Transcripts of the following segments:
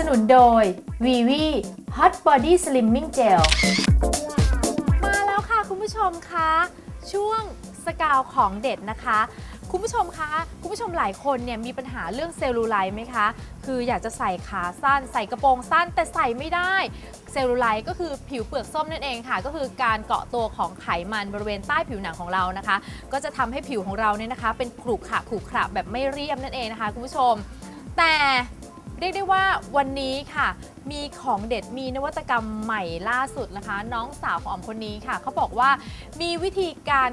สนุนโดย Vivi Hot Body Slimming Gel มาแล้วค่ะคุณผู้ชมคะ ช่วงสกาวของเด็ดนะคะ คุณผู้ชมคะ คุณผู้ชมหลายคนเนี่ยมีปัญหาเรื่องเซลลูไลท์ไหมคะ คืออยากจะใส่ขาสั้น ใส่กระโปรงสั้นแต่ใส่ไม่ได้เซลลูไลท์ก็คือผิวเปลือกส้มนั่นเองค่ะ ก็คือการเกาะตัวของไขมันบริเวณใต้ผิวหนังของเรานะคะ ก็จะทำให้ผิวของเราเนี่ยนะคะ เป็นขรุขระขรุขระแบบไม่เรียบนั่นเองนะคะ คุณผู้ชม แต่ เรียกได้ว่าวันนี้ค่ะ มีของเด็ดมีนวัตกรรมใหม่ล่าสุดนะคะ น้องสาวของออมคนนี้ค่ะเขาบอกว่ามีวิธีการ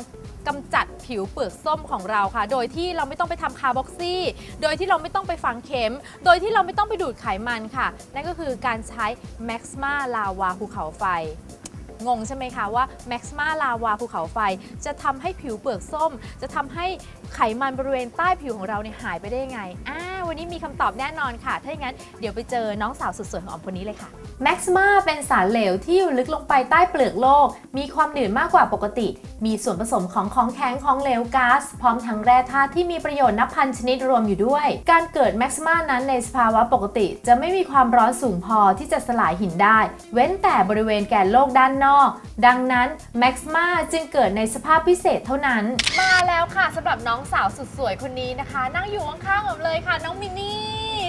กำจัดผิวเปลือกส้มของเราค่ะ โดยที่เราไม่ต้องไปทำคาร์บ็อกซี่ โดยที่เราไม่ต้องไปฝังเข็ม โดยที่เราไม่ต้องไปดูดไขมันค่ะ นั่นก็คือการใช้ Maxma Lava ภูเขาไฟงงใช่ไหมคะว่า Maxma Lava ภูเขาไฟ จะทำให้ผิวเปลือกส้ม จะทำให้ไขมันบริเวณใต้ผิวของเราเนี่ยหายไปได้ยังไงอ่า วันนี้มีคำตอบแน่นอนค่ะ ถ้าอย่างนั้นเดี๋ยวไปเจอน้องสาวสุดสวยของออมคนนี้เลยค่ะ Maxma เป็นสารเหลวที่อยู่ลึกลงไปใต้เปลือกโลก มีความหนืดมากกว่าปกติ มีส่วนผสมของของแข็งของเหลวก๊าซพร้อมทั้งแร่ธาตุที่มีประโยชน์นับพันชนิดรวมอยู่ด้วย การเกิด Maxma นั้นในสภาวะปกติ จะไม่มีความร้อนสูงพอที่จะสลายหินได้ เว้นแต่บริเวณแกนโลกด้านนอก ดังนั้น Maxma จึงเกิดในสภาพพิเศษเท่านั้น มาแล้วค่ะสำหรับน้องสาวสุดสวยคนนี้นะคะ นั่งอยู่ข้างๆผมเลยค่ะน้องมินนี่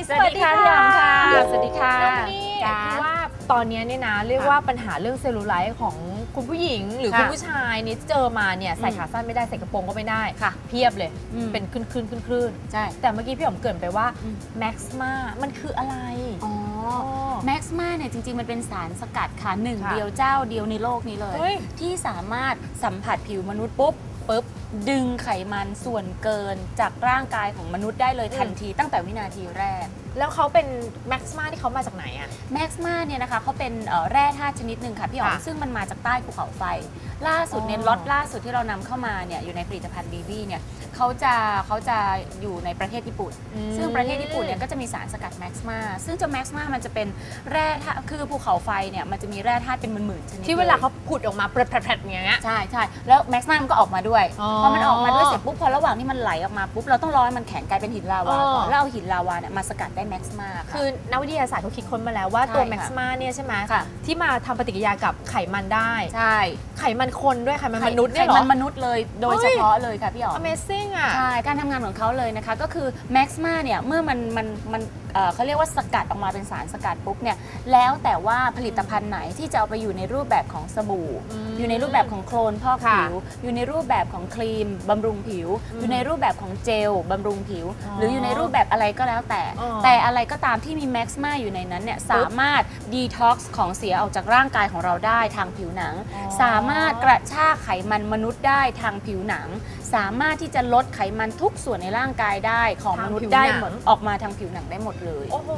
สวัสดีค่ะพี่อ๋อมค่ะ สวัสดีค่ะน้องมินนี่จ้า คือว่าตอนนี้เนี่ยนะเรียกค่ะว่าปัญหาเรื่องเซลลูไลท์ของคุณผู้หญิง หรือค่ะคุณผู้ชายนี่เจอมาเนี่ยใส่อืมขาสั้นไม่ได้ใส่กระโปรงก็ไม่ได้ค่ะเพียบเลยอืม เป็นคลื่นคลื่นคลื่นคลื่นใช่ แต่เมื่อกี้พี่หอมเกรินไปว่าอืม Maxma มันคืออะไร อ๋อ แม็กซ์มาเนี่ยจริง ๆ มันเป็นสารสกัดค่ะหนึ่งค่ะเดียวเจ้าเดียวในโลกนี้เลย เฮ้ยที่สามารถสัมผัสผิวมนุษย์ปุ๊บ ปุ๊บดึงไขมันส่วนเกินจากร่างกายของมนุษย์ได้เลยทันทีตั้งแต่วินาทีแรก แล้วเขาเป็น Maxma ที่เขามาจากไหนอะ แม็กซ์มาเนี่ยนะคะเขาเป็นเอ่อแร่ธาตุชนิดหนึ่งค่ะพี่อ๋อมค่ะซึ่งมันมาจากใต้ภูเขาไฟ ล่าสุดเนี่ยอ๋อ ล็อตล่าสุดที่เรานำเข้ามาเนี่ยอยู่ในผลิตภัณฑ์บีบีเนี่ยเขาจะเขาจะอยู่ในประเทศญี่ปุ่นอืมซึ่งประเทศญี่ปุ่นเนี่ยก็จะมีสารสกัดแม็กซ์มาซึ่งเจ้าแม็กซ์มามันจะเป็นแร่ธาตุคือภูเขาไฟเนี่ยมันจะมีแร่ธาตุเป็นหมื่นๆชนิดที่เวลาลยเขาผุดออกมาแผลดๆๆอย่างเงี้ย ใช่ใช่แล้วแม็กซ์มามันก็ออกมาด้วย อ๋อพอมันออกมาด้วยเสร็จปุ๊บพอระหว่างที่มันไหลออกมาปุ๊บเราต้องรอให้มันแข็งกลายเป็นหินลาวาก่อนอ๋อ แล้วเอาหินลาวาเนี่ยมาสกัดได้แม็กซ์มาค่ะ คือนักวิทยาศาสตร์เขาคิดค้นมาแล้วว่าตัวใช่ค่ะ Maxma เนี่ยใช่ไหมค่ะ ที่มาทำปฏิกิริยากับไขมันได้ ใช่ไขมันคนด้วยไขมันมนุษย์เนี่ยเหรไขอมันมนุษย์เลยโดยเฮ้เฉย พาะเลยค่ะพี่อ๋อม Amazing อะ ใช่ การทำงานของเขาเลยนะคะ ก็คือแม็กซ์มาเนี่ย เมื่อมันมันมันเอ่อเขาเรียกว่าสกัดออกมาเป็นสารสกัดปุ๊บเนี่ยแล้วแต่ว่าผลิตภัณฑ์ไหนที่จะเอาไปอยู่ในรูปแบบของสบู่ อืมอยู่ในรูปแบบของโคลนพอกค่ะผิว อยู่ในรูปแบบของครีมบำรุงผิว อืมอยู่ในรูปแบบของเจลบำรุงผิว อ๋อหรืออยู่ในรูปแบบอะไรก็แล้วแต่ อ๋อแต่อะไรก็ตามที่มีแม็กซ์มาอยู่ในนั้นเนี่ยสามารถดีท็อกซ์ของเสียออกจากร่างกายของเราได้ทางผิวหนัง อ๋อ สามารถกระชากไขมันมนุษย์ได้ทางผิวหนัง สามารถที่จะลดไขมันทุกส่วนในร่างกายได้ของมนุษย์ได้หมดออกมาทางผิวหนังได้หมดเลย โอ้โห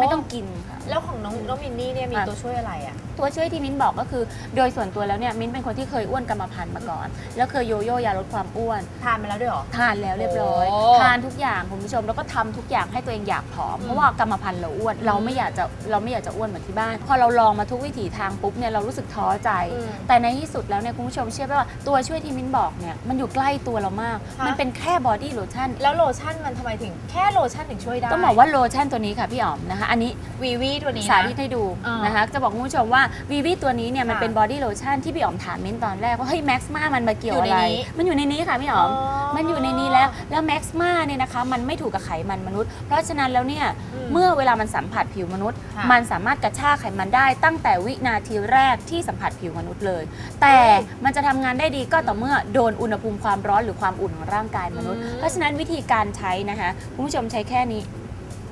ไม่ต้องกินค่ะ แล้วของน้องน้องมินนี่เนี่ยมีค่ะ ตัวช่วยอะไรอะ ตัวช่วยที่มิ้นบอกก็คือ โดยส่วนตัวแล้วเนี่ยมิ้นเป็นคนที่เคยอ้วนกรรมพันธุ์มาก่อน แล้วเคยโยโย่ยาลดความอ้วน ทานมาแล้วด้วยเหรอ ทานแล้วเรียบร้อย โอ้ ทานทุกอย่างคุณผู้ชมแล้วก็ทำทุกอย่างให้ตัวเองอยากผอมอืมเพราะว่ากรรมพันธุ์เราอ้วน เราไม่อยากจะเราไม่อยากจะอ้วนเหมือนที่บ้าน พอเราลองมาทุกวิถีทางปุ๊บเนี่ยเรารู้สึกท้อใจ อืมแต่ในที่สุดแล้วเนี่ยคุณผู้ชมเชื่อไหมว่าตัวช่วยที่มิ้นบอกเนี่ยมันอยู่ใกล้ตัวเรามากค่ะมันเป็นแค่บอดี้โลชั่นแล้วโลชั่นมันทำไมถึงแค่โลชั่นถึงช่วยได้ต้องบอกว่าโลชั่นตัวนี้ค่ะพี่อ๋อมนะคะ อันนี้ วีวีตัวนี้สานะธิตให้ดูอ่านนะคะ จะบอกคุณผู้ชมว่าวีวีตัวนี้เนี่ยมันค่ะเป็นบอดี้โลชั่นที่พี่อ๋อมถามมิ้นตอนแรกว่าเฮ้ยแม็กซ์มามันมาเกี่ยวอยู่อะในไรนี้มันอยู่ในนี้ค่ะพี่อ๋อม มันอยู่ในนี้แล้ว แล้วแม็กซ์มาเนี่ยนะคะมันไม่ถูกกับไขมันมนุษย์ เพราะฉะนั้นแล้วเนี่ยอืมเมื่อเวลามันสัมผัสผิวมนุษย์ค่ะมันสามารถกระชากไขมันได้ตั้งแต่วินาทีแรกที่สัมผัสผิวมนุษย์เลย แต่มันจะทำงานได้ดีก็ต่อเมื่อโดนอุณหภูมิความร้อนหรือความอุ่นของร่างกายมนุษย์อืมเพราะฉะนั้นวิธีการใช้นะคะคุณผู้ชมใช้แค่นี้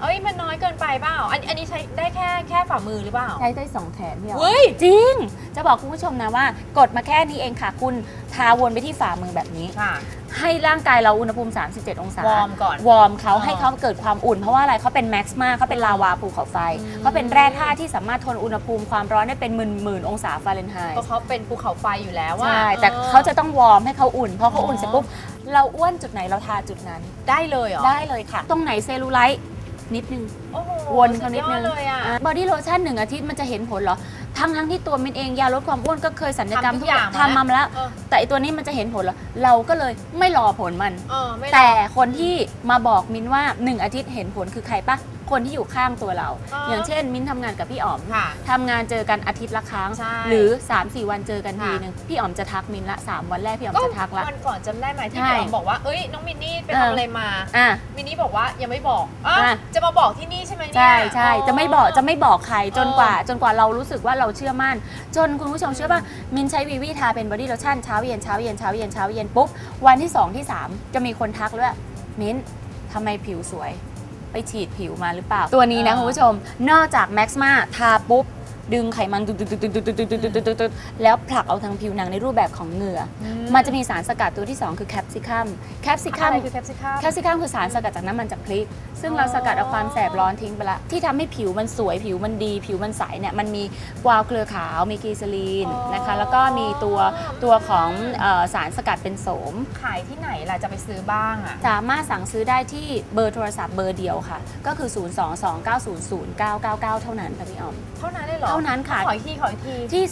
เอ้ยมันน้อยเกินไปเปล่าอันอันนี้ใช้ได้แค่แค่ฝ่ามือหรือเปล่าใช้ได้สองแขนพี่อ๋อมเฮ้ยจริง จะบอกคุณผู้ชมนะว่ากดมาแค่นี้เองค่ะ คุณทาวนไปที่ฝ่ามือแบบนี้ ค่ะ ให้ร่างกายเราอุณหภูมิ 37 องศาวอร์มก่อน วอร์มเขาอ๋อให้เขาเกิดความอุ่น เพราะว่าอะไรเขาเป็นแม็กซ์มาเขาเป็นลาวาภูเขาไฟอืมเขาเป็นแร่ธาตุที่สามารถทนอุณหภูมิความร้อนได้เป็นหมื่นหมื่นๆองศาฟาเรนไฮเพต์ราะเขาเป็นภูเขาไฟอยู่แล้วว่าใช่แต่เขาจะต้องวอร์มให้เขาอุ่นเพราะเขาอุ่นอ๋อเสร็จปุ๊บเราอ้วนจุดไหนเราทาจุดนั้นได้เลยเหรอได้เลยค่ะ ตรงไหนเซลลูไลท์ นิดนึง โอ้โหวนเขานิดนึงสุยอเลยอะ บอดี้โลชั่นหนึ่งอาทิตย์มันจะเห็นผลเหรอ ทั้งทั้งๆที่ตัวมินเองยาลดความอ้วนก็เคยสัญญกรรมทำทุทุกกออย่าย่างงทำมาแล้ว เออ แต่ไอตัวนี้มันจะเห็นผลเหรอ เราก็เลยไม่รอผลมัน เออไม่แต่คนที่มาบอกมินว่า 1 อาทิตย์เห็นผลคือใครปะ คนที่อยู่ข้างตัวเรา อ๋อออย่างเช่น มิ้นท์ทำงานกับพี่อ๋อมค่ะทำงานเจอกันอาทิตย์ละครั้ง ใช่หรือ 3-4 วันเจอกันทีค่ะนึงพี่อ๋อมจะทักมิ้นท์ละ 3 วันแรกพี่อ๋อมก็จะทักละ วันก่อนจำได้ไหมที่ใช่ พี่อ๋อมบอกว่าเอ้ยน้องมินนี่ไปเออทำอะไรมา อะ มินนี่บอกว่ายังไม่บอกอ้าวอะ จะมาบอกที่นี่ใช่ไหมเนี่ย ใช่ใช่จะไม่บอกจะไม่ไม่บอกใครจนเออกว่า จนกว่าเรารู้สึกว่าเราเชื่อมั่น จนคุณผู้ชมเชื่อป่ะมินใช้วีวีทาเป็นบอดี้โลชั่นเช้าเย็นเช้าเย็นเช้าเย็นเช้าเย็นปุ๊บวันที่ 2 ที่ 3 จะมีคนทักเลยว่ามิ้นทำไมผิวสวย ไปฉีดผิวมาหรือเปล่า ตัวนี้นะคุณผู้ชม นอกจากแม็กซ์มาทาปุ๊บ ดึงไขมันตุดๆๆๆๆๆๆแล้วผลักเอาทางผิวหนังในรูปแบบของเหงื่ออมันจะมีสารสกัดตัวที่ 2 คือแคปซิคัมแคปซิคัอะมไรคือแคปซิคัม แคปซิคัมคือสารสกัดจากน้ำมันจากพริก ซึ่งอ๋อเราสกัดเอาความแสบร้อนทิ้งไปละที่ทำให้ผิวมันสวยผิวมันดี ผิวมันใสเนี่ยมันมีกวาวเกลือขาวมีกลีเซอรีนอ๋อ นะคะ แล้วก็มีตัวตัวของเออสารสกัดเป็นโสม ขายที่ไหนล่ะจะไปซื้อบ้างอะ สามารถสั่งซื้อได้ที่เบอร์โทรศัพท์เบอร์เดียวค่ะ ก็คือ 022900999 เท่านั้นค่ะพี่ออม เท่านั้นเลยเหรอ เท่านั้นค่ะ ขออีกทีขออีกที ที่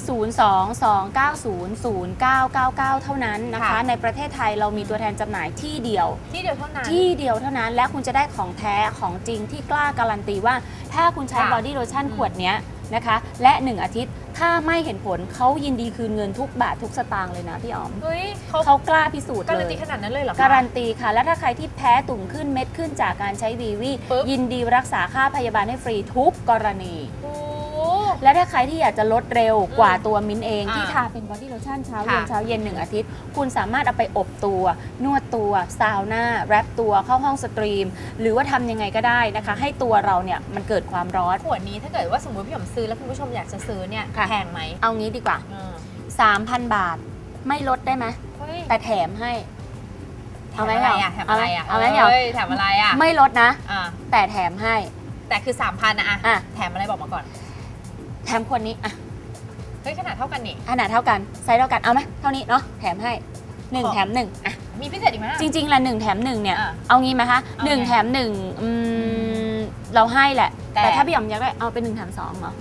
022900999 เท่านั้นนะคะ ค่ะ ในประเทศไทยเรามีตัวแทนจำหน่ายที่เดียว ที่เดียวเท่านั้น ที่เดียวเท่านั้นและคุณจะได้ของแท้ของจริงที่กล้าการันตีว่า ถ้าคุณใช้ค่ะบอดี้โลชั่นอืม ขวดเนี้ยนะคะ และ 1 อาทิตย์ถ้าไม่เห็นผลเขายินดีคืนเงินทุกบาททุกสตางค์เลยนะพี่อ๋อมเฮ้ยเขาเขากล้าพิสูจน์การัเลนตีย ขนาดนั้นเลยเหรอคะ การันตีค่ะ และถ้าใครที่แพ้ตุ่มขึ้นเม็ดขึ้นจากการใช้วีวีปึ๊บ ยินดีรักษาค่าพยาบาลให้ฟรีทุกกรณีโอ้ และถ้าใครที่อยากจะลดเร็วกว่าตัวมิ้นเองอ่าที่ทาเป็นบอดี้โลชั่นเช้าเย็นค่ะเช้าเย็นหนึ่งอาทิตย์ คุณสามารถเอาไปอบตัวนวดตัวซาวน่าแรปตัวเข้าห้องสตรีม หรือว่าทำยังไงก็ได้นะคะ ให้ตัวเราเนี่ยมันเกิดความร้อนขวดนี้ถ้าเกิดว่าสมมติพี่หยอมซื้อแล้วคุณผู้ชมอยากจะซื้อเนี่ยค่ะแพงไหมเอางี้ดีกว่าอืม3,000 บาทไม่ลดได้ไหมเฮ้ยแต่แถมให้แถเอามไหมอะไรเหรออะแถมอะไรอะเอาไหมเอาไหมเหรอเฮ้ยแถมอะไรอะไม่ลดนะอ่าแต่แถมให้ แต่คือ3,000นะอะอะแถมอะไรบอกมาก่อน แถมคนนี้อะเฮ้ยขนาดเท่ากันนี่ขนาดเท่ากันไซส์เท่ากันเอาไหมเท่านี้เนาะแถมให้หนึ่งขอแถมหนึ่งอะมีพิเศษอีกไหมอะจริงๆละหนึ่งแถมหนึ่งเนี่ยอะเอางี้ไหมคะเอาหนึ่งไงแถมหนึ่งอืมเราให้แหละแต่แต่ถ้าพี่อ๋อมอยากได้เอาเป็นหนึ่งแถมสองเหรอ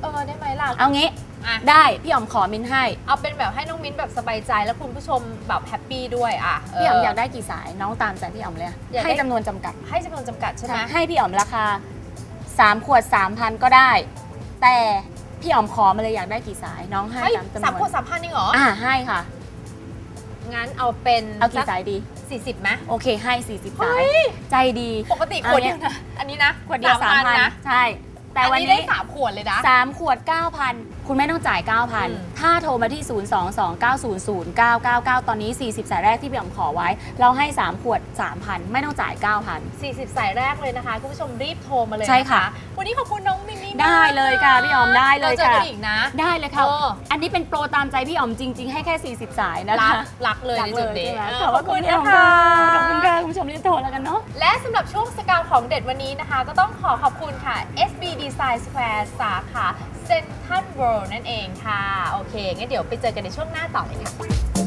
เออได้ไหมล่ะเอางี้อะได้พี่อ๋อมขอมินให้ เอาเป็นแบบให้น้องมิ้นแบบสบายใจแล้วคุณผู้ชมแบบแฮปปี้ด้วยอะพี่อ๋อมอยากได้กี่สายน้องตามใจพี่อ๋อมเลยอะอยากได้ให้จำนวนจำกัด ให้จำนวนจำกัดใช่ไหมให้พี่อ๋อมราคา3ขวด3,000ก็ได้ แต่พี่อ๋อมขอมาเลยอยากได้กี่สายน้องให้เฮ้ยตามจำนสามวขวดนสามพันเองเหรออ่าให้ค่ะ งั้นเอาเป็นเอากี่สายดี สี่สิบไหมโอเคให้ 40เฮ้สายย ใจดี ปกติขวดเดียวนะ อันนี้นะขวดเดียวอันนะ3,000ใช่ แต่อันวันนี้ได้นี้สามขวดเลยนะ3ขวด 9,000 คุณแม่ต้องจ่ายอืม9,000 ถ้าโทรมาที่ 022900999 ตอนนี้ 40 สายแรกที่พี่อ๋อมขอไว้ เราให้ 3 ขวด 3,000 ไม่ต้องจ่าย 9,000 40 สายแรกเลยนะคะ คุณผู้ชมรีบโทรมาเลยใช่ค่ะนวันนี้ขอบคุณน้องมินนี่มากได้เลยค่ะ พี่อ๋อมได้เลยราเจอกันค่ะอีกนะ ได้เลยค่ะเอออันนี้เป็นโปรตามใจพี่อ๋อมจริง ๆ ให้แค่ 40 สายนะรัคะกรักเลยรักในเลจุดยนี้ใช่ไหมเออขอบขอบคุคุณณพี่อ๋นะอมคะ ผู้ชมรีบโทรแล้วกันเนาะ และสำหรับช่วงสกาวของเด็ดวันนี้นะคะ ก็ต้องขอขอบคุณค่ะ SB Design Square สาขาเซนทันเวิลด์นั่นเองค่ะ โอเคงั้นเดี๋ยวไปเจอกันในช่วงหน้าต่อเลยค่ะ